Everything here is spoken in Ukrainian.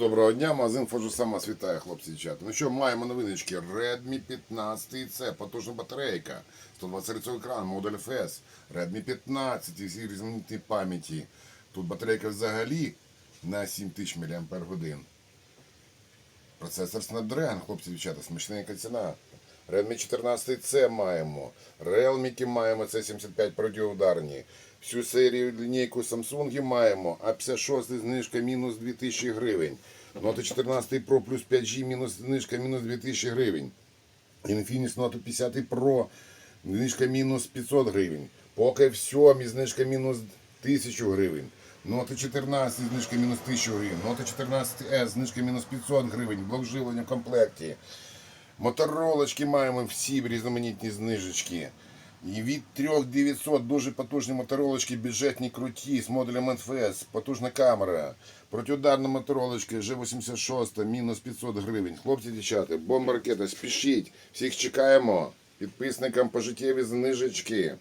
Доброго дня, магазин фожу сама вітає, хлопці дівчата. Ну що, маємо новиночки. Redmi 15 c потужна батарейка, 120 Гц екран, модуль FS, Redmi 15 і всі різноманітні пам'яті. Тут батарейка взагалі на 7000 мАч. Процесор Snapdragon, хлопці дівчата, смачненька ціна. Redmi 14 c маємо. Realme маємо, це 75 протиударні. Всю серію лінійку Samsung маємо, а 56 знижка мінус 2000 гривень. Note 14 Pro плюс 5G мінус знижка мінус 2000 гривень. Infinix Note 50 Pro знижка мінус 500 гривень. Поки все, знижка мінус 1000 гривень. Note 14 знижка мінус 1000 гривень. Note 14 S знижка мінус 500 гривень. Блок живлення в комплекті. Моторолочки маємо всі різноманітні знижечки. І від 3900 дуже потужні моторолочки, бюджетні круті з модулем NFS, потужна камера. Протиударна моторолочка G86, мінус 500 гривень. Хлопці, дівчата, бомба ракета, спішіть. Всіх чекаємо. Підписникам пожиттєві знижечки.